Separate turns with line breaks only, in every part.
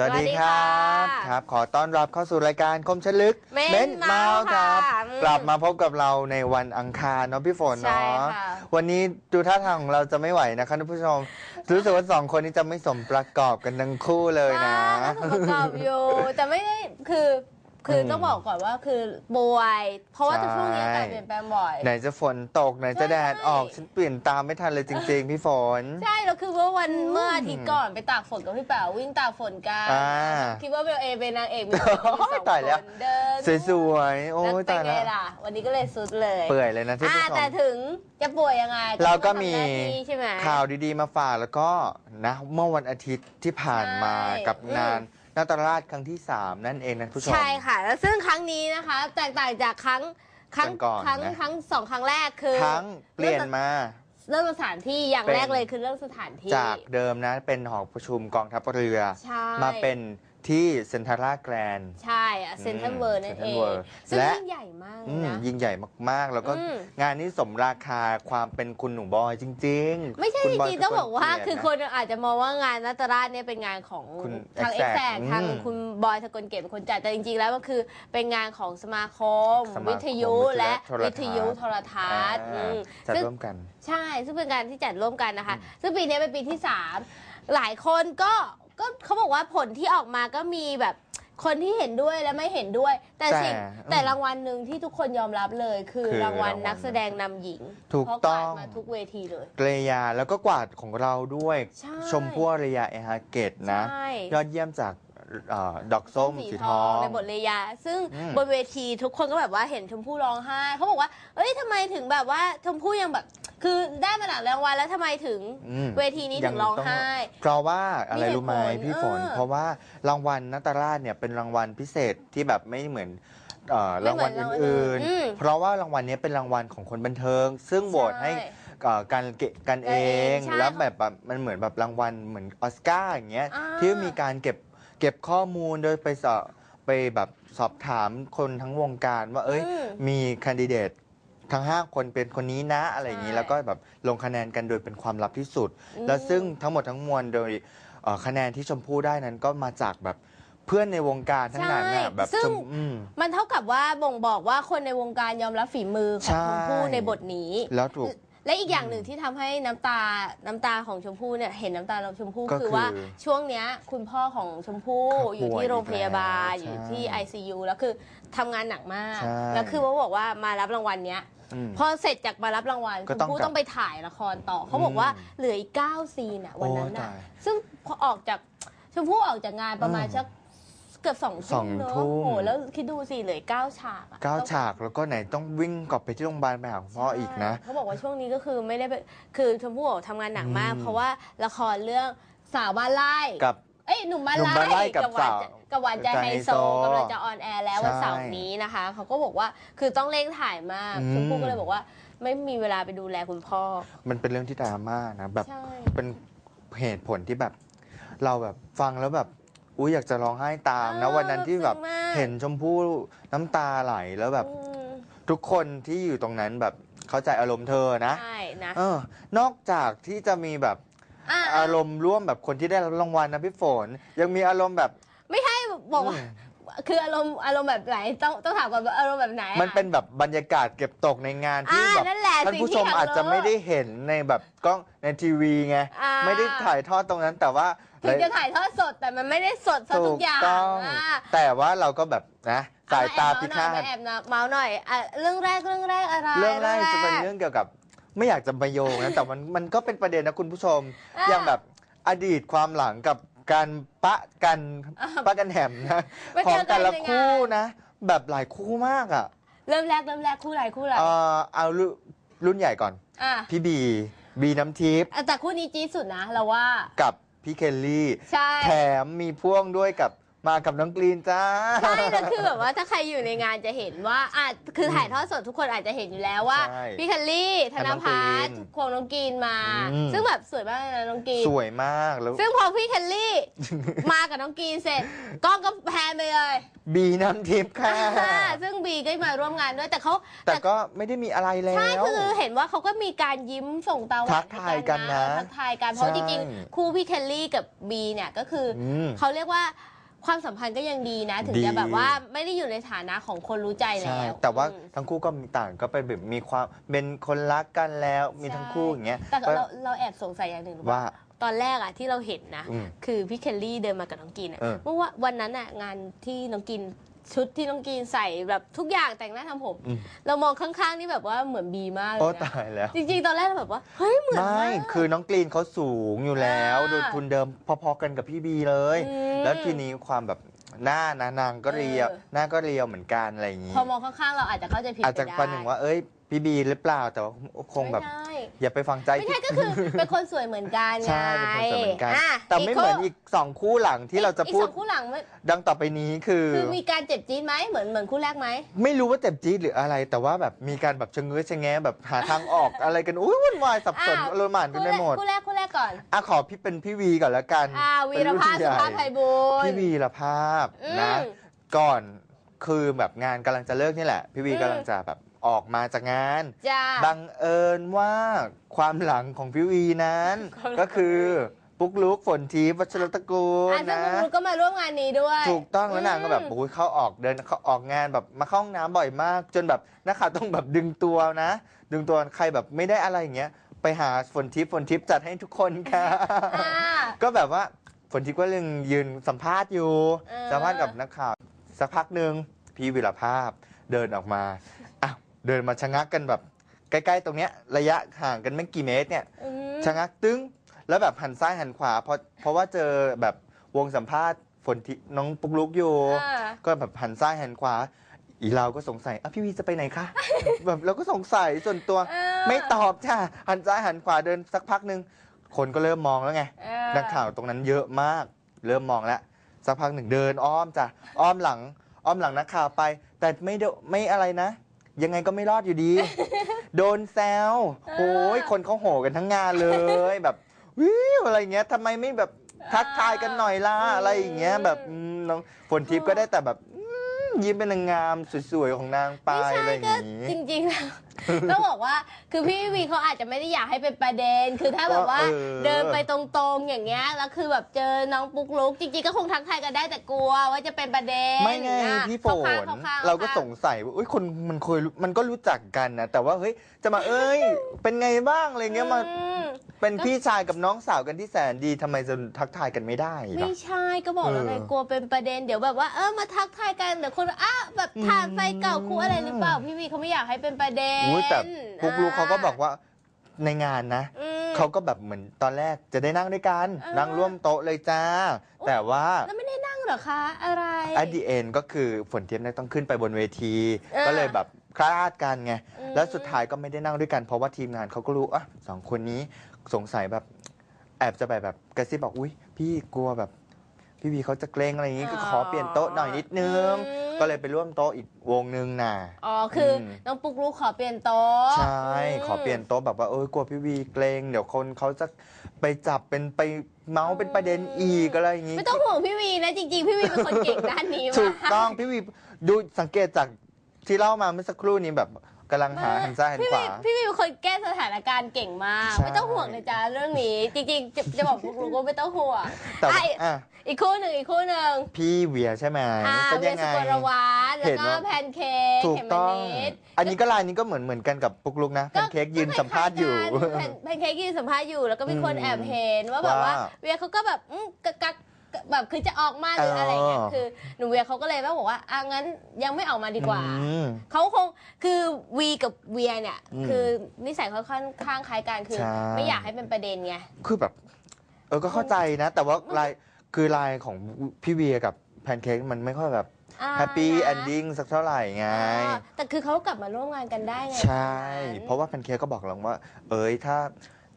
สวัสดีครับ
สวัสดีค่ะ
ครับ ขอต้อนรับเข้าสู่รายการคมชลึก
เม้น
เม้นเมาส์ครับ
ค่ะอืม
กลับมาพบกับเราในวันอังคารเนาะพี่ฝน
ใช่
เนาะ
ค่ะ
วันนี้ดูท่าทางของเราจะไม่ไหวนะคะท่านผู้ชมรู้สึกว่าสองคนนี้จะไม่สมประกอบกันทั้งคู่เลยนะ
อ่าก็ประกอบอยู่ แต่ไม่ได้คือ คืออ
ม
ต้องบอกก่อนว่าคือป่วย เพราะว่า
ใช่
ช่วงนี้อากาศเปลี่ยนแปลงบ่อย
ไหนจะฝนตกไหนจะแดด
ใช่
ออกฉันเปลี่ยนตามไม่ทันเลยจริง ๆ พี่ฝน
ใช่แล้วคือเมื่อวันเมื่ออาทิตย์ก่อนไปตากฝนกับพี่แป๋ววิ่งตากฝนกัน
อ่า
คิดว่าเบลเอเป็นนางเอกมี
โอ้ยตายแล้ว
เดิน
สวยๆ โอ้
แล้ว
ย
เป็น
ตาย
ไง
แล้ว
ล่ะ วันนี้ก็เลยสุดเลย
เปื่อยเลยนะที่
อ่า
ผู้ช
แต่
ม
ถึงจะป่วยยังไง
เราก็
ต้อง
มี
ทำหน้าที่ใช่ไหม
ข่าวดีๆมาฝากแล้วก็นะ เมื่อวันอาทิตย์ที่ผ่านมา
ใช่
กับ
อืม
งาน นาตราชครั้งที่ 3 นั่นเองนะผู้ชม
ใช่ค่ะ แล้วซึ่งครั้งนี้นะคะ แตกต่างจากครั้งครั้ง
ก่อนๆ
ครั้ง
นะ
ครั้งสองครั้งแรกคือ
ทั้งเปลี่ยนมา
เรื่องสถานที่อย่าง
เป็น
แรกเลยคือเรื่องสถานที่
จากเดิมนะเป็นหอประชุมกองทัพเรือ
ใช่
มาเป็น ที่เซนทาร่าแกรน
ใช่เซนทรัล
อืม
เวิร์นั่นเอ
Central
ง
World
ซึ่ง
และ
ยิ่งใหญ่มาก
อืม
นะ
ยิ่งใหญ่มากๆ แล้วก็
อืม
งานนี้สมราคาความเป็นคุณหนูบอยจริงๆ
ไม่ใช่
คุ
จ
ณบย
ริงๆต้องบอกว่า
สลเกียรติ
คือคนอาจจะมองว่างานนัตราชเนี่ยเป็นงานของ
คุณ
ทาง
Exact
เอ็กแซก
อืม
ทางคุณบอยสกลเกตเป็นคนจัดแต่จริงๆ แล้วมันคือเป็นงานของสมาคม
สมาคม
วิทยุ
วิทยุ
และ
โทรทัศน์
วิทยุโทรทัศน์
อ่า
อืม
จัด
ซึ่ง
ร่วมกัน
ใช่ซึ่งเป็นการที่จัดร่วมกันนะคะ ซึ่งปีนี้เป็นปีที่ 3 หลายคนก็ ก็เขาบอกว่าผลที่ออกมาก็มีแบบคนที่เห็นด้วยและไม่เห็นด้วย แต่
แต่
สิ่ง
อืม
แต่รางวัลหนึ่งที่ทุกคนยอมรับเลย คือ
คือ
รางวัล
รางวัล
นักแสดงนำหญิง
ถูก
เพราะ
ต้อง
วาดมาทุกเวทีเลย
เกรยาแล้วก็กวาดของเราด้วย
ใช่
ชมพู่อารยาเอฮาเกตนะ
ใช่
ยอดเยี่ยมจาก เออดอกส้มสีทอง
ในบทเลยา ซึ่ง
อืม
บนเวทีทุกคนก็แบบว่าเห็นชมพู่ร้องไห้เขาบอกว่า เอ้ยทำไมถึงแบบว่าชมพู่ยังแบบ คือได้มาหลายรางวัลแล้วทำไมถึง
อืม
เวทีนี้ถึงร้องไห้
เพราะว่าอะไรรู้ไหม
มีเหตุผล
พี่ฝน
เออ
เพราะว่ารางวัลนัตราชเนี่ยเป็นรางวัลพิเศษที่แบบไม่เหมือนเอ่อ
ไม่
ราง
เหมื
วั
อ
ล
นรางวัล
อื่น
อืม
ๆ เพราะว่ารางวัลเนี้ยเป็นรางวัลของคนบันเทิง ซึ่งโหวตให้
ใช่
เอ่อการเกะกันเอง
ใช่
แล้วแบบแบบมันเหมือนแบบรางวัลเหมือนออสการ์อย่างเงี้ย
อ่า
ที่มีการเก็บ เก็บข้อมูลโดยไปสอบไปแบบสอบถามคนทั้งวงการว่า เอ้ย
อืม
มีแคนดิเดตทั้ง 5 คนเป็นคนนี้นะอะไรอย่างนี้
ใช่
แล้วก็แบบลงคะแนนกันโดยเป็นความลับที่สุด
อืม
แล้วซึ่งทั้งหมดทั้งมวลโดยเอ่อคะแนนที่ชมพู่ได้นั้นก็มาจากแบบเพื่อนในวงการทั้งนั้นน่ะ
ใช่
แบบ
ซึ่ง
ชมอืม
มันเท่ากับว่าบ่งบอกว่าคนในวงการยอมรับฝีมือของ
ใช่
ชมพู่ในบทนี้
แล้วถูก
และอีกอย่างหนึ่งที่ทำให้น้ำตาน้ำตาของชมพู่เนี่ยเห็นน้ำตาเราชมพู่
ก็
คือ
คือ
ว่าช่วงเนี้ยคุณพ่อของชมพู่
เขาป่วย
อยู่ที่โรงพยาบาล
อีกแล้ว
อยู่ที่
ใช่
ICU แล้วคือทำงานหนักมาก
ใช่
แล้วคือว่าบอกว่ามารับรางวัลเนี้ย
อืม
พอเสร็จจากมารับรางวัล
ก็
ชม
ต้อง
พู่
กลับ
ต้องไปถ่ายละครต่อ เขาบอกว่า
อืม
เหลืออีกเก้าซีนอะวันนั้น
โอ้
น่ะ
ตาย
ซึ่งพอออกจากชมพู่ออกจากงานประมาณ
อืม
สัก เกือบสอง
สอ
ทุ่
ง
มเนอะ
ทุ่ม
โอ้โหแล้วคิดดูสิเหลือเก้าฉากอะ
เก้า
ต้อง
ฉากแล้วก็ไหนต้องวิ่งกลับไปที่โรงพยาบาลไปหาคุณพ่ออีกนะ
ใช่เขาบอกว่าช่วงนี้ก็คือไม่ได้ไปคือชมพู่บอกทำงานหนักมาก
อืม
เพราะว่าละครเรื่องสาวบ้านไร่
กับ
เอ้ยหนุ่มบ้าน
หนุ่มบ้านไร่กับ
หวาน
สาว
กับหวานใจไฮโซ
ไฮโซ
กำลังจะออนแอร์แล้ววัน
ใช่
เสาร์นี้นะคะ เขาก็บอกว่าคือต้องเร่งถ่ายมาก
อืม
ชมพู่ก็เลยบอกว่า ไม่มีเวลาไปดูแลคุณพ่อ
มันเป็นเรื่องที่ดราม่านะแบบ
ใช่
เป็นเหตุผลที่แบบ เราแบบฟังแล้วแบบ อุ้ยอยากจะร้องไห้ตามนะ
เออ
วันนั้นที่แบบ
ซึ้งมาก
เห็นชมพู่น้ำตาไหลแล้วแบบ
อืม
ทุกคนที่อยู่ตรงนั้นแบบเข้าใจอารมณ์เธอนะ
ใช่นะ
เออนอกจากที่จะมีแบบ
อะ
อารมณ์ร่วมแบบคนที่ได้รับรางวัลนะพี่ฝน ยังมีอารมณ์แบบ
ไม่ใช่บอกว่า
อืม
คืออารมณ์อารมณ์แบบไหนต้องต้องถามก่อนว่าอารมณ์แบบไหนอะ
มันเป็นแบบบรรยากาศเก็บตกในงานที่
อ่า
แบบ
นั่นแหละ
ท่าน
สิ่ง
ผู้
ที่
ชม
อยาก
อาจจะ
รู้
ไม่ได้เห็นในแบบกล้องในทีวีไง
อ่า
ไม่ได้ถ่ายทอดตรงนั้นแต่ว่า
ถึงจะถ่ายทอดสดแต่มันไม่ได้สดซะทุกอย่าง
ต้อง
อะ
แต่ว่าเราก็แบบนะสายตาพิฆา
เอ
ต
มาแอบเมาส์หน่อยอะเรื่องแรกเรื่องแรกอะไร
เรื่องแรกจะเป็นเรื่องเกี่ยวกับไม่อยากจะมาโยงนะ แต่มันมันก็เป็นประเด็นนะคุณผู้ชม อย่างแบบอดีตความหลังกับ การปะกันปะกันแหมนะ
ไป
ขอ
เจ
ง
อกั
แต่
น
ละ
ในงาน
คู่นะ แบบหลายคู่มากอะ
เริ่มแรกเริ่มแรกคู่ไหนคู่ไหน
เออเอารุ่นรุ่นใหญ่ก่อน
อะ
พี่บีบีน้ำทิพย์
แต่คู่นี้จี๊ดสุดนะเราว่า
กับพี่เคลลี่
ใช่
แถมมีพ่วงด้วยกับ มากับน้องกรีนจ้า
ใช่แล้วคือแบบว่าถ้าใครอยู่ในงานจะเห็นว่าอาจคือถ่ายทอดสดทุกคนอาจจะเห็นอยู่แล้วว่า
ใช่
พี่คัลลี่ธนพัฒน์
น้องกรีน
ควงน้องกรีนมา
อืม
ซึ่งแบบสวยมากเลยนะน้องกรีน
สวยมากแล้ว
ซึ่งพอพี่คัลลี่ มากับน้องกรีนเสร็จกล้องก็แพนไปเลย
บีน้ำทิพย์ค่ะ
อ่าซึ่งบีก็มาร่วมงานด้วยแต่เขา
แต่ก็ไม่ได้มีอะไรแล้ว
ใช่คือเห็นว่าเขาก็มีการยิ้มส่งตาหวาน
ทักทายกันนะ
ทักทายกันเพราะ
ใช่
จริงๆคู่พี่เคลลี่กับบีเนี่ยก็คืออ
ม
เขาเรียกว่า ความสัมพันธ์ก็ยังดีนะ ถึง
ดี
จะแบบว่าไม่ได้อยู่ในฐานะของคนรู้ใจแล้
ใช่
ว
แต่ว่า
อืม
ทั้งคู่ก็มีต่างก็เป็นแบบมีความเป็นคนรักกันแล้วมีทั้งคู่อย่างเงี้ย
แต่
ก็
เราเราแอบสงสัยอย่างหนึ่งรู้ปะ
ว่า
ตอนแรกอะที่เราเห็นนะ
อืม
คือพี่เคลลี่เดินมากับน้องกินอะ
เออ
เมื่อว่าวันนั้นอะงานที่น้องกิน ชุดที่น้องกินใส่แบบทุกอย่างแต่งหน้าทำผม
อืม
เรามองข้างๆนี่แบบว่าเหมือนบีมากเลย
โอ้
นะ
ตายแล้ว
จริงๆ ตอนแรกเราแบบว่าเฮ้ยเหมือน
ไม่
มาก
คือน้องกรีนเขาสูงอยู่แล้ว
อ่า
โดยทุนเดิมพอๆกันกับพี่บีเลย
อืม
แล้วทีนี้ความแบบหน้านะนางก็เรียว
เออ
หน้าก็เรียวเหมือนกันอะไรอย่างงี้
พอมองข้างๆเราอาจจะเข้าใจผิด
อาจจะ
ไปได้
ประหนึ่งว่า เอ้ย พี่บีหรือเปล่าแต่ว่าคงแบบ
ไม่ใช่
อย่าไปฟังใจ
ไม่ใช่ก็คือเป็นคนสวยเหมือนกันไง
ใช่เป็นคนสวยเหมือนกัน
อะ
แต่ไม่เหมือน
คู่
อีกสองคู่หลังที่เราจะ
อีก
พูด
สองคู่หลังไม่
ดังต่อไปนี้คือ
คือมีการเจ็บจี๊ดไหมเหมือนเหมือนคู่แรกไหม
ไม่รู้ว่าเจ็บจี๊ดหรืออะไร แต่ว่าแบบมีการแบบชะเง้อชะแงะแบบหาทางออก อะไรกันอุ้ยวุ่นวายสับสน
อะ
อลหม่านกัน
คู่
ไป
แรก
หมด
คู่แรกคู่แรกก่อน
อะขอพี่เป็นพี่วีก่อนละกัน
อ่าวีรภาพ
เป็น
สุ
น
ภาพ
ให
ไพ
ญ่
บูลย์
พี่วีรภาพ
อืม
นะ ก่อนคือแบบงานกำลังจะเลิกนี่แหละ พี่วี
อืม
กำลังจะแบบ ออกมาจากงาน
จ้า
บังเอิญว่าความหลังของพี่วีนั้น
ความหลัง
ก็คือปุ๊กลุกฝนทิพย์วัชรตระกูล
อะซึ่ง
นะ
คุณก็มาร่วมงานนี้ด้วย
ถูกต้องแล้วนางก็แบบ
อืม
โอ้ยเข้าออกเดินเข้าออกงานแบบมาเข้าห้องน้ำบ่อยมาก จนแบบนักข่าวต้องแบบดึงตัวนะ ดึงตัวใครแบบไม่ได้อะไรอย่างเงี้ยไปหาฝนทิพย์ฝนทิพย์จัดให้ทุกคนค่ะ
อ่า
ก็แบบว่าฝนทิพย์ก็ยังยืนสัมภาษณ์อยู่
เออ
สัมภาษณ์กับนักข่าว สักพักหนึ่งพี่วิรภาพเดินออกมาอ้าว เดินมาชะงักกันแบบใกล้ๆตรงเนี้ยระยะห่างกันไม่กี่เมตรเนี่ย
อืม
ชะงักตึ้งแล้วแบบหันซ้ายหันขวาเพราะเพราะว่าเจอแบบวงสัมภาษณ์ฝนทิน้องปุ๊กลุกอยู่
อ่า
ก็แบบหันซ้ายหันขวา อีเราก็สงสัยอะพี่วีจะไปไหนคะ แบบเราก็สงสัยส่วนตัว
เออ
ไม่ตอบจ้าหันซ้ายหันขวาเดินสักพักหนึ่งคนก็เริ่มมองแล้วไง
เออ
นักข่าวตรงนั้นเยอะมาก เริ่มมองแล้วสักพักหนึ่งเดินอ้อมจ้ะอ้อมหลัง อ้อมหลังนักข่าวไป แต่ไม่โดไม่อะไรนะ ยังไงก็ไม่รอดอยู่ดี โดนแซวโอ้ยคนเขาโห่กันทั้งงานเลยแบบวิวอะไรเงี้ยทำไมไม่แบบทักทายกันหน่อยล่ะอะไรอย่างเงี้ยแบบอืมน้องฝนทิพย์ก็ได้แต่แบบอืมยิ้มเป็นนางงามสวยๆของนางไป
ไม่ใช่
อะไรอย่าง
ก็
งี้
จริงๆแล้ว ต้องบอกว่าคือพี่วีเขาอาจจะไม่ได้อยากให้เป็นประเด็น คือถ้าแบบว่า
เออ
เดินไปตรงๆอย่างเงี้ยแล้วคือแบบเจอน้องปุ๊กลุกจริงๆก็คงทักทายกันได้แต่กลัวว่าจะเป็นประเด็น
ไม่ไง
อะ
พี่ฝ
เข้
น
ข้งข้ง
เราก็
ข้
สงสัยว่าอุ้ยคนมันเคยรู้มันก็รู้จักกันนะแต่ว่าเฮ้ยจะมาเอ้ย เป็นไงบ้างอะไรเงี้ยมา
อืม
เป็นพี่ชายกับน้องสาวกันที่แสนดีทำไมจะทักทายกันไม่ได้ล่ะ
ไม่ใช่ก็บอกแล้วไง
เออ
กลัวเป็นประเด็นเดี๋ยวแบบว่าเออมาทักทายกันเดี๋ยวคนอะแบบผ่านไฟเก่าคู่อะไรหรือเปล่าพี่วีเขาไม่อยากให้เป็นประเด็น
อุ้ยแต่ปุ๊กลูกเขาก็บอกว่าในงานนะ
อืม
เขาก็แบบเหมือนตอนแรกจะได้นั่งด้วยกัน
เออ
นั่งร่วมโต๊ะเลยจ้า
อุ๊ย
แต่ว่า
แล้วไม่ได้นั่งเหรอคะ อะไร
อดีเอ็นก็คือฝนเทียมเนี่ยต้องขึ้นไปบนเวที
เออ
ก็เลยแบบคลาดกันไง
อืม
แล้วสุดท้ายก็ไม่ได้นั่งด้วยกัน เพราะว่าทีมงานเขาก็รู้อะสองคนนี้สงสัยแบบแอบจะไปแบบกระซิบบอกอุ้ยพี่กลัวแบบ พี่วีเขาจะเกรงอะไรอย่างงี้ก็ขอเปลี่ยนโต๊ะหน่อยนิดนึง
อืม
ก็เลยไปร่วมโต๊ะอีกวงนึงน่ะ
อ๋อคืออ
ม
น้องปุ๊กลุกขอเปลี่ยนโต๊ะ
ใช่
ม
ขอเปลี่ยนโต๊ะแบบว่าเออกลัวพี่วีเกรงเดี๋ยวคนเขาจะไปจับเป็นไปเมาส์เป็นประเด็นอีกอะไรอย่างงี้
ไม่ต้องห่วงพี่วีนะ จริง ๆ พี่วีเป็นคนเก่งด้านนี้
ถู
มากก
ต้องพี่วีดูสังเกตจากที่เล่ามาเมื่อสักครู่นี้แบบ กำลังหาหันซ้ายหัน
พี่
ข
วี
วา
พี่วีเป็นคนแก้สถานการณ์เก่งมาก
ใช่
ไม่ต้องห่วงนะจ๊ะเรื่องนี้ จริงๆ จะจะบอกปุ๊กลุกว่าไม่ต้องห่วง
แต่ว่า
อะ
อะ
อีกคู่หนึ่งอีกคู่หนึ่ง
พี่เวียใช่ไหม
อ่า
เป็น
เวีย
ยัง
สุ
ไง
กลวัฒน์
เห็
แล้ว
น
ก็
ว่า
แพนเค้ก
ถูก
เขม
ต้อง
นิด
อันนี้ก็ลายนี้ก็เหมือนเหมือนกันกับปุกลุกนะแพนเค้กยืนสัมภาษณ์อยู่
แพนแพนเค้กยืนสัมภาษณ์อยู่ แล้วก็มีคน
อืม
แอบเห็นว่าแบบว่า
ว่า
เวียเขาก็แบบอืมกักกัก แบบคือจะออกมาหรืออะไรอย่างเงี้ย
อ๋อ
คือหนูเวียเขาก็เลยบอกว่าอะงั้นยังไม่ออกมาดีกว่า
อืม
เขาคงคือวีกับเวียเนี่ย
อืม
คือนิสัยค่อนข้างคล้ายกันคือ
ใช่
ไม่อยากให้เป็นประเด็นไง
คือแบบ เออก็เข้าใจนะ แต่ว่าลายคือลายของพี่เวียกับแพนเค้กมันไม่ค่อยแบบ
อ่า
แฮปปี้
นะ
แอนดิ้งสักเท่าไหร่ไง
อ่าแต่คือเขากลับมาร่วมงานกันได้ไง
ใช่
ตอนนั้น
เพราะว่าแพนเค้กก็บอกเราว่า เอ้ยถ้า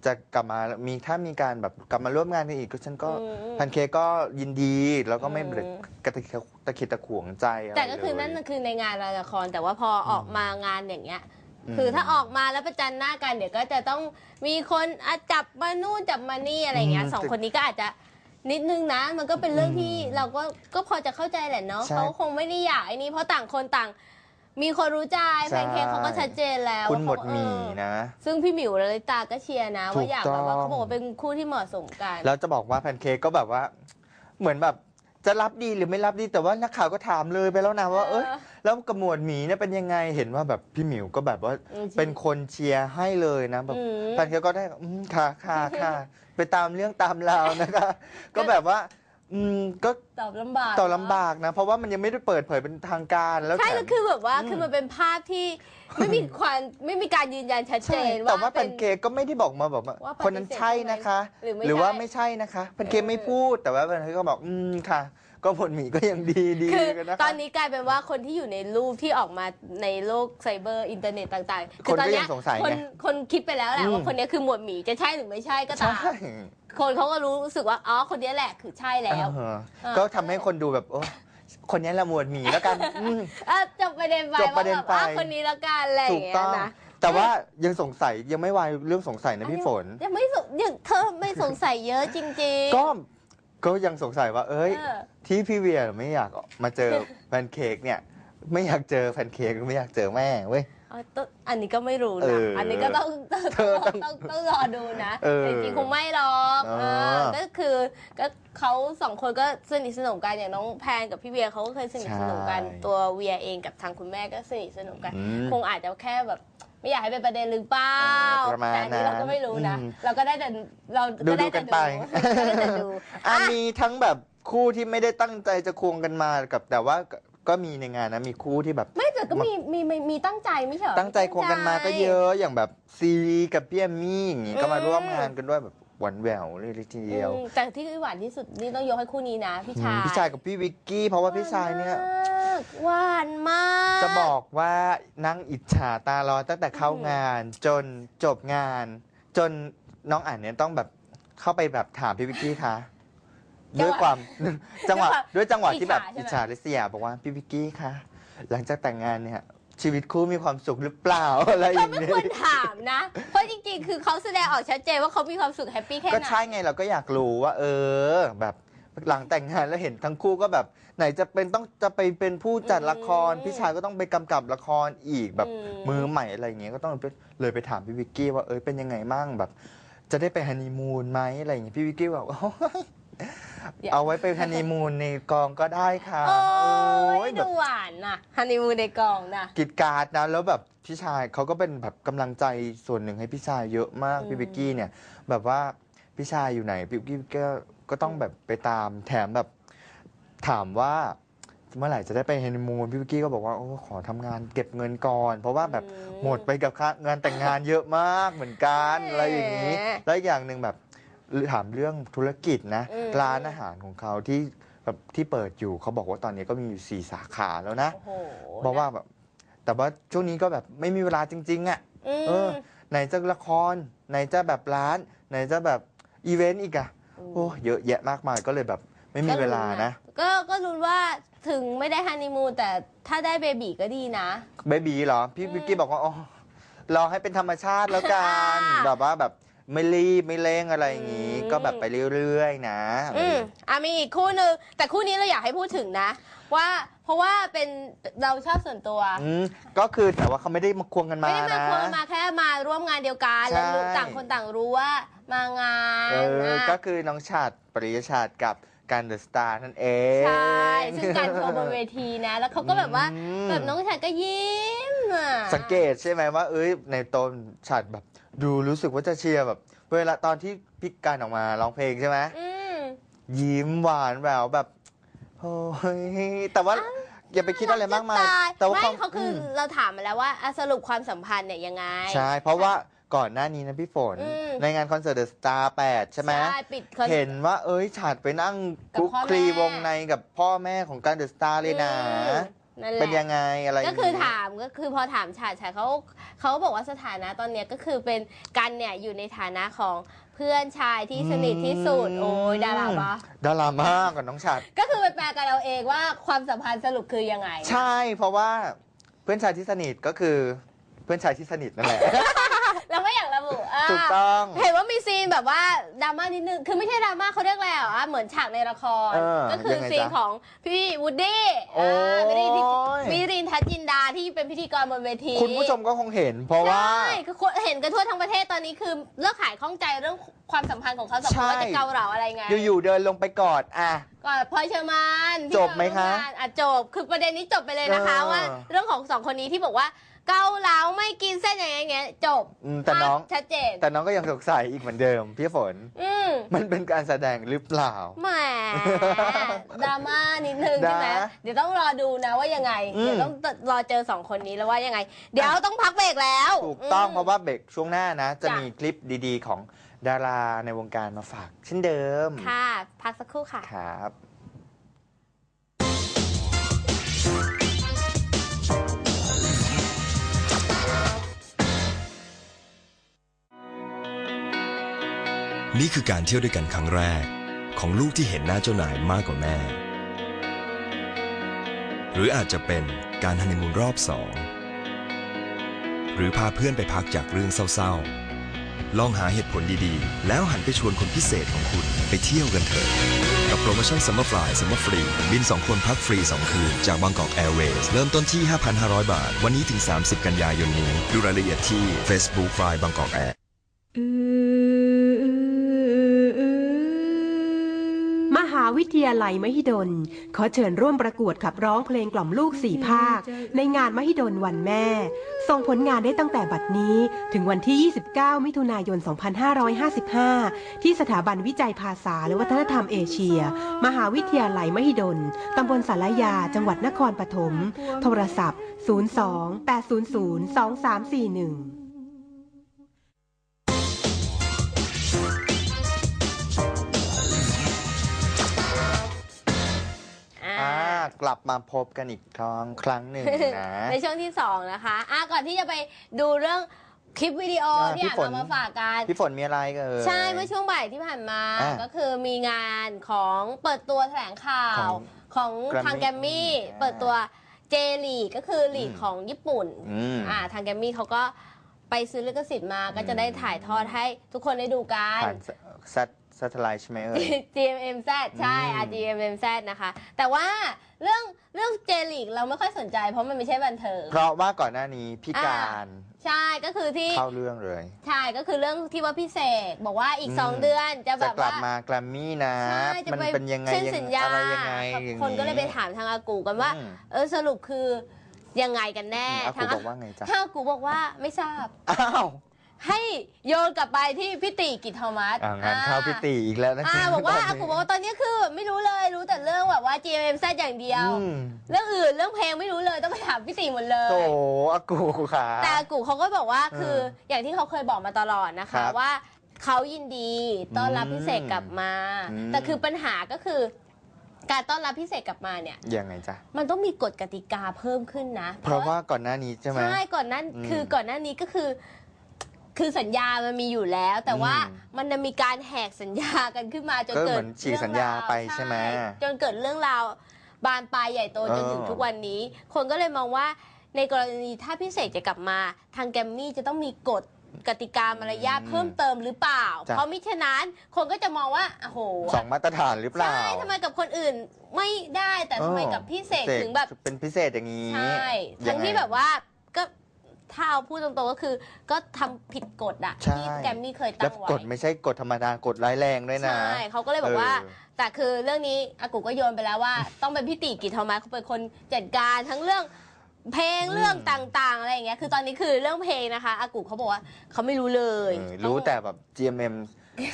จะกลับมามีถ้ามีการแบบกลับมาร่วมงานกันอีกก็ฉันก็
อืม
แพนเค้กก็ยินดีแล้วก็ไม่
อืม
กระตะคิดตะขิดตะขวงใจอะไร
แต่ก็คือ
เลย
นั่นคือในงานละครแต่ว่าพอออกมางานอย่างเงี้ย
อืม
คือถ้าออกมาแล้วประจันหน้ากันเดี๋ยวก็จะต้องมีคนอะจับมานู่นจับมานี่อะไรเงี้ย
อืม
สองคนนี้ก็อาจจะนิดนึงนะ มันก็เป็นเรื่องที่
อืม
เราก็ก็พอจะเข้าใจแหละเนาะ
ใช่
เขาคงไม่ได้อยากไอ้นี่เพราะต่างคนต่าง มีคนรู้ใจ
ใช่
แพนเค้กเขาก็ชัดเจนแล้ว
คุณหมด
ว่าเขา
หมี่
เออ
นะ
ซึ่งพี่หมิวและลิตาก็เชียร์นะ
ถู
ว่ากอยากแบบว่า
ต้อง
เขาบอกว่าเป็นคู่ที่เหมาะสมกัน
แล้วจะบอกว่าแพนเค้กก็แบบว่า เหมือนแบบจะรับดีหรือไม่รับดีแต่ว่านักข่าวก็ถามเลยไปแล้วนะว่า เอ้ยแล้วกระหมวดหมีเนี่ยเป็นยังไงเห็นว่าแบบพี่หมิวก็แบบว่า
อืม
เป็นคนเชียร์ให้เลยนะแบบ
อืม
แพนเค้กก็ได้อืมค่ะค่ะค่ะไปตามเรื่องตามราวนะคะ ก็แบบว่า อืมก็
ตอบลำบาก
ต่อลำ
เนอะ
บากนะ เพราะว่ามันยังไม่ได้เปิดเผยเป็นทางการแล้ว
ใช่
แถ
แล้ว
ม
คือแบบว่า
อืม
คือมันเป็นภาพที่ไม่มีความไม่มีการยืนยันชัดเจ
ใช่
น
แต่
ว่า
ว่าแพ
เป็น
นเค้กก็ไม่ได้บอกมาบอกว่า
ว่าปฏิเสธ
คนนั้นใช่นะคะ
หรือไม่
หรือว่า
ใช่
ไม่ใช่นะคะแพนเค้ก
เออ
ไม่พูดแต่ว่าแพนเค้กก็บอกอืมค่ะ ก็ผลหมีก็ยังดีดี
คือ
กันนะคะ
ตอนนี้กลายเป็นว่าคนที่อยู่ในรูปที่ออกมาในโลกไซเบอร์อินเทอร์เน็ตต่างๆ
คนก็
ตอนเนี้
ยังสงสัย
คน
ไง
คนคิดไปแล้วแหละ
อืม
ว่าคนนี้คือหมวดหมีจะใช่หรือไม่ใช่ก็
ใช่
ตาม คนเขาก็รู้สึกว่าอ๋อคนนี้แหละคือใช่แล้ว
เออ
เออ
ก็ทำให้คนดูแบบโอ้คนนี้ละหมวดหมีแล้วกันอืม
เออจบประเด็นไป
จบประเด็น
ว่าแบบอ้าว
ไป
คนนี้ละกันอะไรอ
ถู
ย่าง
ก
เงี้ย
ต้อง
นะ
แต่ว่ายังสงสัยยังไม่วายเรื่องสงสัยนะพี่ฝน
ยังไม่สงยังเธอไม่สงสัยเยอะจริงๆ
ก็ก็ยังสงสัยว่า เอ้ย
เออ
ที่พี่เวียไม่อยากมาเจอแพนเค้กเนี่ย ไม่อยากเจอแพนเค้กไม่อยากเจอแม่เว้ย
อ๋อต้องอันนี้ก็ไม่รู้
เอ
นะ
ออั
อันนี้ก็ต้องต้อง
เธอต้อง
ต้องต้องรอดูนะ
เออ
แต่จริงๆคงไม่หรอก
เออ
เออก็คือก็เขาสองคนก็สนิทสนมกันอย่างน้องแพนกับพี่เวียเขาก็เคยสนิทสนมกันตัวเวียเองกับทางคุณแม่ก็สนิทสนมกัน
อืม
คงอาจจะแค่แบบไม่อยากให้เป็นประเด็นหรือเปล่า
เออประมาณ
แต่อันนี้เราก็ไม่รู้นะ
นั้นอืม
เราก็ได้แต่เรา
ดู
ก็ได้
ดูกั
แต่
น
ดู
ไป
ก็ได้แต่ดู
อะมีทั้งแบบคู่ที่ไม่ได้ตั้งใจจะควงกันมากับแต่ว่า ก็ก็มีในงานนะมีคู่ที่แบบ
ไม่แต่ก็มีมีมีมีตั้งใจไม่ใช่เหรอ
ตั้งใจควงกันมาก็เยอะอย่างแบบซีรีกับพี่แอมมี่อย่างงี้ก็มา
อืม
ร่วมงานกันด้วยแบบหวานแหววเลยทีเดียว
อืมแต่ที่หวานที่สุดนี่ต้องยกให้คู่นี้นะพี่ชาย
พี่ชายกับพี่วิกกี้ เพราะว่าพี่ชายเนี่ย
หวานมาก
จะบอกว่านั่งอิจฉาตาร้อนตั้งแต่เข้างาน จนจบงาน จนน้องอ่านเนี่ยต้องแบบเข้าไปแบบถามพี่วิกกี้คะ ด้วยความจังหวะด้วยจังหวะที่แบบอิจฉาลิเซียบอกว่าพี่วิกกี้คะหลังจากแต่งงานเนี่ยชีวิตคู่มีความสุขหรือเปล่าอะไรอ
เรา
ย่าง
ไม่
นี้
ควรถามนะ เพราะจริงๆ คือเขาแสดงออกชัดเจนว่าเขามีความสุขแฮปปี้แค่
ก็
ไหน
ใช่ไงเราก็อยากรู้ว่า เออ แบบหลังแต่งงานแล้วเห็นทั้งคู่ก็แบบ ไหนจะเป็นต้องจะไปเป็นผู้จัดละคร พี่ชายก็ต้องไปกำกับละครอีกแบบมือใหม่อะไรอย่างเงี้ยก็ต้องไปเลยไปถามพี่วิกกี้ว่าเอ้ยเป็นยังไงมั่งแบบ จะได้ไปฮันนีมูนไหมอะไรอย่างเงี้ยพี่วิกกี้บอกโอ้ย เอาไว้ไปฮันนีมูนในกองก็ได้ค่ะ
โอ้ย
แบ
ดู
บ
หวานน่ะฮันนีมูนในกองน่ะ
กิจการดนะแล้วแบบพี่ชายเขาก็เป็นแบบกำลังใจส่วนหนึ่งให้พี่ชายเยอะมาก
อืม
พี่วิกกี้เนี่ย แบบว่าพี่ชายอยู่ไหนพี่วิกกี้ก็ก็ต้องแบบไปตามแถมแบบถามว่าเมื่อไหร่จะได้ไปฮันนีมูนพี่วิกกี้ก็บอกว่าโอ้ขอทำงานเก็บเงินก่อน เพราะว่าแบบ
อืม
หมดไปกับค่างานแต่งงานเยอะมากเหมือนกัน
แหม
อะไรอย่างนี้แล้วอีกอย่างหนึ่งแบบ ถามเรื่องธุรกิจนะ
อืม
ร้านอาหารของเขาที่แบบที่เปิดอยู่เขาบอกว่าตอนนี้ก็มีอยู่สี่สาขาแล้วนะ
โอ้โห
บอกว่าแบบแต่ว่าช่วงนี้ก็แบบไม่มีเวลาจริง ๆอะ่ะ
อืม
เออ ไหนจะละคร ไหนจะแบบร้าน ไหนจะแบบอีเวนต์อีกอะโอ้เยอะแยะมากมายก็เลยแบบไม่มีเวลานะ
ก็ก็รู้นว่าถึงไม่ได้ฮันนีมูนแต่ถ้าได้เบบีก็ดีนะ
เบบีเหรอ พี่
อืม
วิกกี้บอกว่าอ๋อรอให้เป็นธรรมชาติแล้วกัน
อ่า
แบบว่าแบบ ไม่รีบไม่เร่งอะไรอย่างนี้
อืม
ก็แบบไปเรื่อยๆนะ
อืมอะมีอีกคู่หนึ่งแต่คู่นี้เราอยากให้พูดถึงนะ ว่าเพราะว่าเป็นเราชอบส่วนตัว
อืมก็คือแต่ว่าเขาไม่ได้มาควงกันมา
ไม่ได้มา
นะ
ควงมาแค่มาร่วมงานเดียวกัน
ใช่
แล้วรู้ต่างคนต่างรู้ว่ามางาน
เออ
นะ
ก็คือน้องชาติปริยชาติกับการเดอะสตาร์นั่นเอง
ใช่ซึ่งการโชว์บนเวทีนะ แล้วเขาก็แบบว่า
อืม
แบบน้องชายก็ยิ้มอะ
สังเกตใช่ไหมว่า เอ้ยในตอนฉาดแบบ ดูรู้สึกว่าจะเชียร์แบบ เวลาตอนที่พิกการออกมาร้องเพลงใช่ไหม
อืม
ยิ้มหวานแหววแบบโอ้ยแต่ว่าอย่าไปคิดอะไรมากมาย แต่ว่า
ไม่
ความ
เขาคืออ
ม
เราถามมาแล้วว่าอะสรุปความสัมพันธ์เนี่ยยังไง
ใช่ เพราะว่าก่อนหน้านี้นะพี่ฝน
อืม
ในงานคอนเสิร์ตเดอะสตาร์แใช่ไหม
ใช่ปิดคอน
เห็นว่าเอ้ยฉาดไปนั่ง
กับ
คุก
พ่อ
คลี
แม่
วงในกับพ่อแม่ของการเดอะสตาร์เลยนะ
อืม นั่นแหละ
เป็นยังไงอะไร
ก็คือ
อย่างงี้
ถามก็คือพอถามชายชายเขาเขาบอกว่าสถานะตอนเนี้ยก็คือเป็นกันเนี่ยอยู่ในฐานะของเพื่อนชายที่สนิทที่สุดโอ้ยดาราปะ
ดารามากกว่าน้องฉัด
ก็คือไปแปลกันเอาเองว่าความสัมพันธ์สรุปคือยังไง
ใช่เพราะว่าเพื่อนชายที่สนิทก็คือเพื่อนชายที่สนิทนั่นแหละ
เราไม่อยากระบุอ่า
ถูกต้อง
เห็นว่ามีซีนแบบว่าดราม่านิดนึง คือไม่ใช่ดราม่าเขาเรียกอะไรอะเหมือนฉากในละคร
เออ
ก็คือ
ยังไง
ซีน
จ๊ะ
ของพี่วูดดี้
โอ้ยา
มิรินมิรินทัชจินดาที่เป็นพิธีกรบนเวที
คุณผู้ชมก็คงเห็น เพราะว่า
ใช่คือคนเห็นกันทั่วทั้งประเทศตอนนี้คือเลิกขายข้องใจเรื่องความสัมพันธ์ของเขาสองคน
ใช่
ว่าจะเกาเหลาอะไรไง
อยู่ๆเดินลงไปกอดอะ
ก่อนพลอยเชอร์มานที่
จบไหมคะ
ทำงานอะจบ คือประเด็นนี้จบไปเลยนะคะ
เออ
ว่าเรื่องของสองคนนี้ที่บอกว่า เกาเหลาไม่กินเส้นอย่างเงี้ยจบ
อืมแต่น้อง
ภาพชัดเจน
แต่น้องก็ยังสงสัยอีกเหมือนเดิม พี่ฝน
อืม
มันเป็นการแสดงหรือเปล่า
แหมดราม่านิดนึงใช่ไหม
นะ
เดี๋ยวต้องรอดูนะว่ายังไง
อืม
เดี๋ยวต้องรอเจอสองคนนี้แล้วว่ายังไง เดี๋ยวต้องพักเบรกแล้ว
ถูกต้อง
ม
เพราะว่าเบรกช่วงหน้านะ จะ
จ้ะ
มีคลิปดีๆ ของดาราในวงการมาฝาก เช่นเดิม
ค่ะ พักสักครู่ค่ะ
ครับ
นี่คือการเที่ยวด้วยกันครั้งแรก ของลูกที่เห็นหน้าเจ้านายมากกว่าแม่ หรืออาจจะเป็นการฮันนีมูนรอบสอง หรือพาเพื่อนไปพักจากเรื่องเศร้าๆ ลองหาเหตุผลดีๆ แล้วหันไปชวนคนพิเศษของคุณไปเที่ยวกันเถอะ กับโปรโมชั่น Summer Fly Summer Free บิน 2 คนพักฟรี 2 คืน จากบางกอกแอร์เวย์เริ่มต้นที่ 5,500 บาท วันนี้ถึง 30 กันยายนนี้ ดูรายละเอียดที่ Facebook Fly บางกอกแอร์า
วิทยาลัยมหิดล ขอเชิญร่วมประกวดขับร้องเพลงกล่อมลูกสี่ภาค ในงานมหิดลวันแม่ ส่งผลงานได้ตั้งแต่บัดนี้ถึงวันที่ 29 มิถุนายน 2555 ที่สถาบันวิจัยภาษาและวัฒนธรรมเอเชีย มหาวิทยาลัยมหิดล ตำบลสารยา จังหวัดนครปฐม โทรศัพท์ 02 800 2341
กลับมาพบกันอีกครั้งครั้งหนึ่งนะ
ในช่วงที่2นะคะอะก่อนที่จะไปดูเรื่องคลิปวิดีโอ
อ่า
ที่
พี่
อยาก
ฝน
เอามาฝากกัน
พี่ฝนมีอะไรเอ่ย
ใช่เมื่อช่วงบ่ายที่ผ่านมา
อ่า
ก็คือมีงานของเปิดตัวแถลงข่าวของ
Grammy
ทางแกรมมี่
อ่า
เปิดตัวเจลีก็คือลีก
อืม
ของญี่ปุ่น
อืม
อ่าทางแกรมมี่เขาก็ไปซื้อลิขสิทธิ์มาก็จะได้ถ่ายทอดให้ทุกคนได้ดูกัน
ผ่านซัต ซัตไลท์ใช่ไหมเอ่ย
GMMZ ใช่
อืม
อะ GMMZ นะคะ แต่ว่าเรื่องเรื่องเจลีกเราไม่ค่อยสนใจ เพราะมันไม่ใช่บันเทิง
เพราะว่าก่อนหน้านี้พี่การ
ใช่ก็คือที่
เข้าเรื่องเลย
ใช่ก็คือเรื่องที่ว่าพิเศษบอกว่าอีก
อืม
2 เดือนจะแบ
จะ
บ
กลับ
ว่า
มาแกรมมี่นะ
ใช่จะ
มัน
ไป
เป็นยังไง
เซ็น
ยัง
สัญญา
อะไรยังไงอย่าง
คนก็เลยไปถามทางอากูกันว่า
อืม
เออสรุปคือยังไงกันแน่
อากู
ทาง
บอกว่าไงจ๊ะ
ทางอากูบอกว่าไม่ทราบ
อ้าว
ให้โยนกลับไปที่พี่ติกิจโทมัส
อ่างานเข้าพี่ตีอีกแล้วนะ
อ่าบอกว่า
ตน
อา
นี้
กูบอกว่าตอนนี้คือไม่รู้เลยรู้แต่เรื่องแบบว่า GMMZ อย่างเดียว
อืม
เรื่องอื่นเรื่องเพลงไม่รู้เลยต้องไปถามพี่ติหมดเลย
โถอากูขา
แต่อากูเขาก็บอกว่าคือ
เออ
อย่างที่เขาเคยบอกมาตลอดนะ
ครั
คะ
บ
ว่าเขายินดีต้อนรับ
อืม
พิเศษกลับมา
อืม
แต่คือปัญหาก็คือ การต้อนรับพิเศษกลับมาเนี่ย
ยังไงจ๊ะ
มันต้องมีกฎกติกาเพิ่มขึ้นนะ
เพราะว่าก่อนหน้านี้ใช่ไหม
ใช่ก่อนนั้น
อืม
คือก่อนหน้านี้ก็คือ คือสัญญามันมีอยู่แล้ว แต่ว่า
อืม
มันจะมีการแหกสัญญากันขึ้นมาจน
ก็
เกิ
เหมื
ด
อนฉีกสัญญาไปใช่ไหม
จนเกิดเรื่องราวบานปลายใหญ่โตจนถึง
เออ
ทุกวันนี้ คนก็เลยมองว่าในกรณีถ้าพิเศษจะกลับมา ทางแกรมมี่จะต้องมีกฎกติกามารยาท
อืม
เพิ่มเติมหรือเปล่า
จ้ะ
เพราะมิฉะนั้นคนก็จะมองว่าโอ้โห
สองมาตรฐานหรือเปล่า
ใช่ทำไมกับคนอื่นไม่ได้แต่ทำไมกับพิเศษถึงแบบ
เป็นพิเศษอย่างนี้
ใช่ ทั้งที่แบบว่าก็ ถ้าเอาพูดตรงๆก็คือ ก็ทำผิดกฎอะ
ใช่
ที่แกรมมี่เคย
แล้
ตั้
ว
งไว้
กฎไม่ใช่กฎธรรมดากฎร้ายแรงด้วยนะ
ใช่เขาก็เลยบอกว่า
เออ
แต่คือเรื่องนี้อากูก็โยนไปแล้วว่า ต้องเป็นพี่ติกิจทอมัสเขาเป็นคนจัดการทั้งเรื่องเพลง
อืม
เรื่องต่างๆอะไรอย่างเงี้ยคือตอนนี้คือเรื่องเพลงนะคะอากูเขาบอกว่าเขาไม่รู้เลย
เออรู้แต่แบบ GMM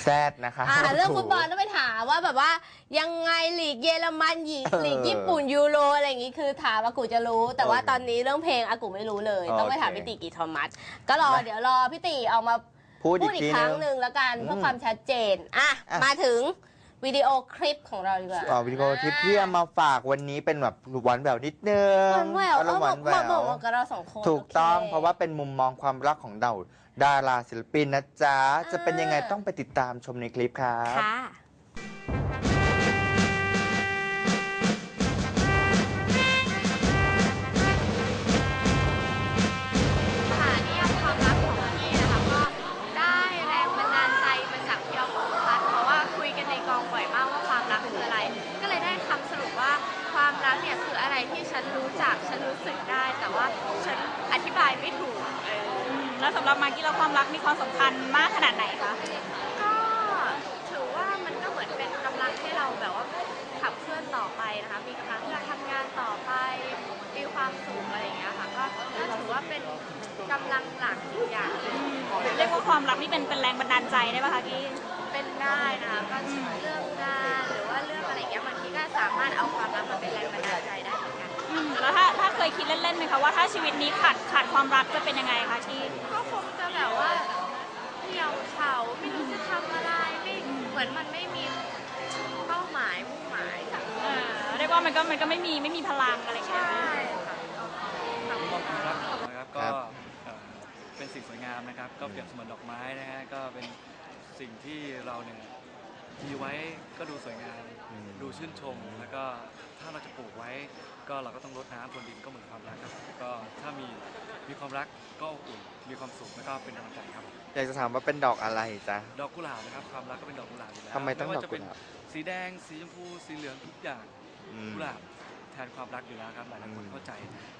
Z นะคะ
อ่าเรื่องฟุตบอลต้องไปถามว่าแบบว่ายังไงลีกเยอรมันหญิง
เออ
ลีกญี่ปุ่นยูโรอะไรอย่างงี้คือถามอากูจะรู้ แต่ว่าตอนนี้เรื่องเพลงอากูไม่รู้เลย ต้องไปถาม
โอเค
พี่ติกิจทอมัสก็รอ
นะ
เดี๋ยวรอพี่ติเอามา
พูด
พู
อี
ด
ก
อีก
ที
ค
นึ
รั้ง
ง
หนึ่งแล้วกันเพื่อ
อืม
ความชัดเจนอะ
อะ
มาถึงวิดีโอคลิปของเราดีกว่า
อ่าวิดีโอคลิปที่เอามาฝากวันนี้เป็นแบบหวานแหววนิดนึง
หวานแหวว
อาร
เอ
ม
อ
ณ์ห
บ
วา
อก
นแหว
บอก
ว
บอกกับเราสองคน
ถูกต้อง
โค
เพราะว่าเป็นมุมมองความรักของเดาดาราศิลปินนะจ๊ะ จะเป็นยังไงต้องไปติดตามชมในคลิปครับ
ค่ะ
ค่ะ แล้วสำ
หรับมากกี้แล้วความรักมีความสำคัญมากขนาดไหนคะ
ก็ถือว่ามันก็เหมือนเป็นกำลังให้เราแบบว่าขับเคลื่อนต่อไปนะคะ มีกำลังที่เราทำงานต่อไป มีความสุขอะไรอย่างเงี้ยค่ะ ก็ก็ถือว่าเป็นกำลังหลักอีกอย่างหนึ่ง
เรียกว่าความรักนี่เป็นเป็นแรงบันดาลใจได้ป่ะคะกี้
เป็นได้นะคะก็เรื่องงานหรือว่าเรื่องอะไรอย่างเงี้ยบางทีก็สามารถเอาความรักมาเป็นแรงบันดาลใจได้เหมื อนกัน
อืมแล้วถ้าถ้าเคยคิดเล่นๆไหมคะว่าถ้าชีวิตนี้ขาดขาดความรักจะเป็นยังไงคะกี้
ก็คงจะแบบว่าเหี่ยวเฉาไม่รู้จะทำอะไรไม่เหมือนมันไม่มีเป้าหมายมุ่งหมายค่ะ
เออเรียกว่ามันก็มันก็ไม่มีไม่มีพลังอะไรอย่างเงี้ย
ใช่ค่ะ
นะครับก็
ครับ
เอ่อเป็นสิ่งสวยงามนะครับ ก็เปรียบเสมือนดอกไม้นะฮะก็เป็นสิ่งที่เราเนี่ย มีไว้ก็ดูสวยงาม
อืม
ดูชื่นชม แล้วก็ถ้าเราจะปลูกไว้ ก็เราก็ต้องรดน้ำพรวนดินก็เหมือนความรักครับก็ถ้ามีมีความรักก็อบอุ่นมีความสุขแล้วก็เป็นกำลังใจครับ
อยากจะถามว่าเป็นดอกอะไรจ๊ะ
ดอกกุหลาบนะครับความรักก็เป็นดอกกุหลาบอยู่แล้ว
ทำไมต้อง
ว่า
ดอก
จะ
กุ
เป็น
หลาบ
สีแดงสีชมพูสีเหลืองทุกอย่าง
อืม
กุหลาบแทนความรักอยู่แล้วครับหลายๆคน
อืม
เข้าใจ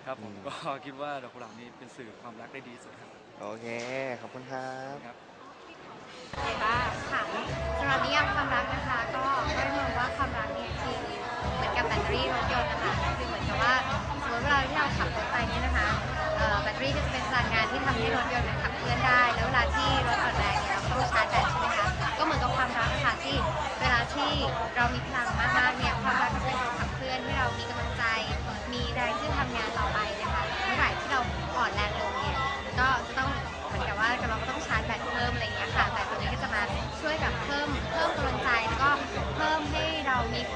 ครับผม
อืม
ก็คิดว่าดอกกุหลาบนี้เป็นสื่อความรักได้ดีที่สุดครับ
โอเค ขอบคุณครับ
ครับ
ค่ะสำหรับนิยามความรักนะคะ ก็ก็มองว่าความรักเนี่ยคือเหมือนกับแบตเตอรี่รถยนต์นะคะคือเหมือนกับว่าสมมติเวลาที่เราขับรถไปเนี่ยนะคะเอ่อแบตเตอรี่ก็จะเป็นพลังงานที่ทำให้รถยนต์มันขับเคลื่อนได้ แล้วเวลาที่รถอ่อนแรงเนี่ยเราก็ต้องชาร์จแบตใช่ไหมคะก็เหมือนกับความรักค่ะที่เวลาที่เรามีพลังมากๆเนี่ยความรัก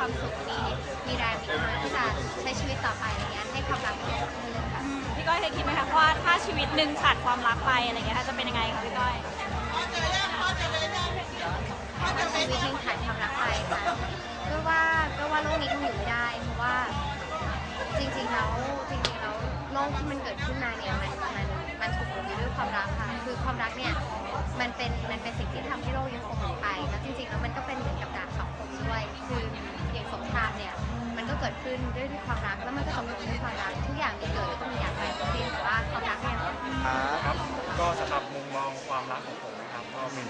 ความสุขมีมีแรงมีกำลังที่จะใช้ชีวิตต่อไปอะไรเงี้ยให้ความรักมันเคลื่อนค่ะ
พี่ก้อยเคยคิดไหมคะว่าถ้าชีวิตหนึ่งขาดความรักไปอะไรเงี้ยจะเป็นยังไงคะพี่ก้อย
ถ้าชีวิตหนึงขาดความรักไปค่ะก็ว่าก็ว่าโลกนี้คงอยู่ไม่ได้ เพราะว่าจริงๆแล้วจริงๆแล้วโลกที่มันเกิดขึ้นมาเนี่ยมันมันมันถูกรวมอยู่ด้วยความรักค่ะ คือความรักเนี่ยมันเป็นมันเป็นสิ่งที่ทำให้โลกยังคงอยู่ไปแล้วจริงๆแล้วมันก็เป็นเหมือนกับดาบสองคมด้วยคือ เกิดขึ้นด้วยด้วยความรักแล้วมันก็จบลงด้วยความรักทุกอย่างที่เกิดก็มีอย่างไรทั้งสิ้นแต่ว่าความรักเนี่ย
ครับก็สำหรับมุมมองความรักของผมนะครับก็เป็น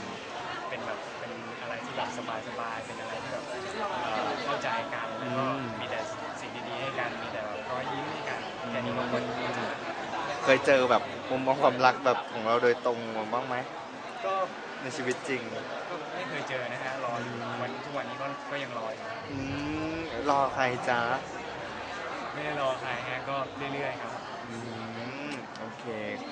เป็นแบบเป็นอะไรที่แบบสบายๆเป็นอะไรที่แบบเอ่อเข้าใจกันแล้วก็มีแต่สิ่งดีๆให้กันมีแต่แบบรอยยิ้มให้กันแค่นี้ก็คนก็จะรักครับ
เคยเจอแบบมุมมองความรักแบบของเราโดยตรงมาบ้างไหม
ก็
ในชีวิตจริง
ก็ไม่เคยเจอนะฮะรออยู่วันทุกวันนี้ก็ก็ยังรออยู่
อืม รอใครจ๊ะ
ไม่ได้รอใครฮะก็เรื่อยๆครับ
อืมโอเค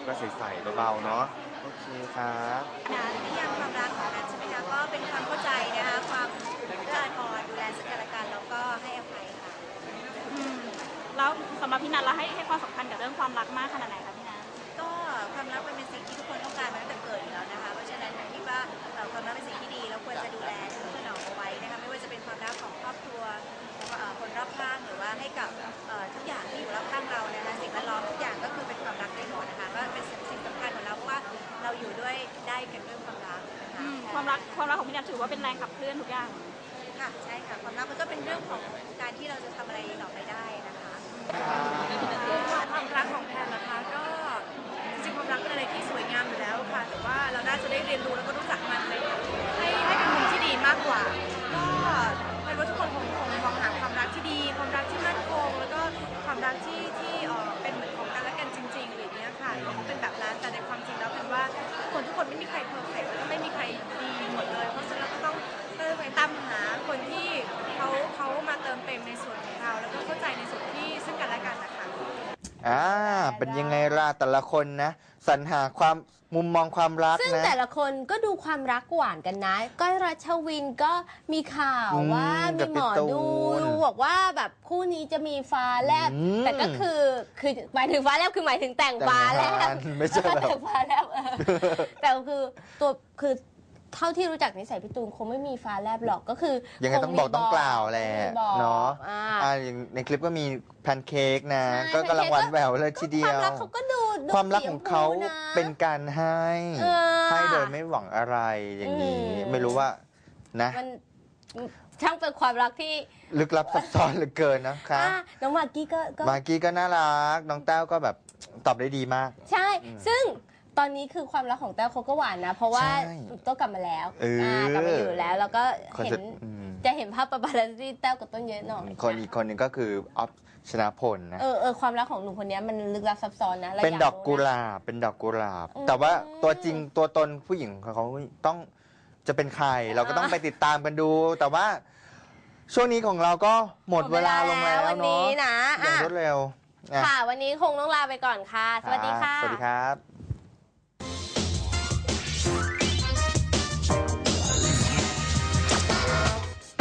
ก็ใส่ๆเบาๆเนาะโอเคครับ
นะนิยามความรักของนันใช่ไหมคะก็เป็นความเข้าใจนะคะความเอื้ออาทรดูแลซึ่งกันและกันแล้วก็ให้อภัยค่ะ
อืมแล้วสำหรับพี่นัทเราให้ให้ความสำคัญกับเรื่องความรักมากขนาด
ว่าเป็นแรงขับเคลื่อน
ทุกอย่าง
ค่ะใช่ค่ะความรักมันก็เป็นเรื่องของการที่เราจะทำอะไรต่อไปได้นะคะ
ความรักของแพนนะคะก็จริงๆความรักเป็นอะไรที่สวยงามอยู่แล้วค่ะ แต่ว่าเราน่าจะได้เรียนรู้แล้วก็รู้จักมันในให้ให้เป็นมุมที่ดีมากกว่า ก็แพนว่าทุกคนคงคงมองหาความรักที่ดี ความรักที่มั่นคง แล้วก็ความรักที่ที่เอ่อเป็นเหมือนของกันและกันจริงๆหรืออย่างเงี้ยค่ะก็เป็นแบบนั้นแต่ในความจริงแล้วแพนว่าคนทุกคนไม่มีใครเพอร์เฟ
แต่ละคนนะ สรรหาความมุมมองความรัก
ซึ่ง
นะ
แต่ละคนก็ดูความรักหวานกันนะ ก้อยรัชวินก็มีข่าว
อืม
ว่า
กั
มี
บ
หมอ
พี่ตู
ดู
น
ดูบอกว่าแบบคู่นี้จะมีฟ้าแลบ
อืม
แต่ก็คือคือหมายถึงฟ้าแลบคือหมายถึงแต่งฟ้าแล
แต่
บ
งงานไม่ใช่แบบ
แต่งฟ้าแลบเออแต่คือตัวคือ เท่าที่รู้จักนิสัยพี่ตูนคงไม่มีฟ้าแลบหรอกก็คือ
ยังไงต้องบอกต้องกล่าวแหละ
มีบอก
เนาะ
อ่า
อ่าอย่างในคลิปก็มีแพนเค้กนะ
ใช่
ก็กำลังหวานแหววเลย
ก็
ทีเดี
ค
ยว
วามรักเขาก็ดูดู
ความรักของเขา
สีชมพูนะ
เป็นการให้
เออ
ให้โดยไม่หวังอะไรอย่างนี้
อืม
ไม่รู้ว่านะ
มันช่างเป็นความรักที่
ลึกลับซับซ้อนเหลือเกินนะคะ
อะน้องมากกี้ก็ก็
มากกี้ก็น่ารัก น้องแต้วก็แบบตอบได้ดีมาก
ใช่
อืม
ซึ่ง ตอนนี้คือความรักของแต้วเขาก็หวานนะ เพราะว่า
ใช่
ต้นกลับมาแล้ว
เอออ่า
กลับมาอยู่แล้ว แล้วก็
คอน
เห็
เสิ
น
ร์ตอืม
จะเห็นภาพปะปารัสซี่แต้วกับต้นเยอะหน่อย
คนอีกคนหนึงก็คือออฟชนะพลนะ
เออเออความรักของหนุ่มคนนี้มันลึกลับซับซ้อนนะรา
เป็น
ยา
ดอกกุห
รู้นะ
ลาบเป็นดอกกุหลาบ
อืม
แต่ว่าตัวจริงตัวตนผู้หญิงของเขาต้องจะเป็นใคร เราก็ต้องไปติดตามกันดู แต่ว่าช่วงนี้ของเราก็หมดเวลาลงแล้ว
วัน
เนาะ
นี้นะ
อย่าง
อะ
รวดเร็วอะ
ค่ะ วันนี้คงต้องลาไปก่อนค่ะ สวัสดีค่ะ
สวัสดีครับ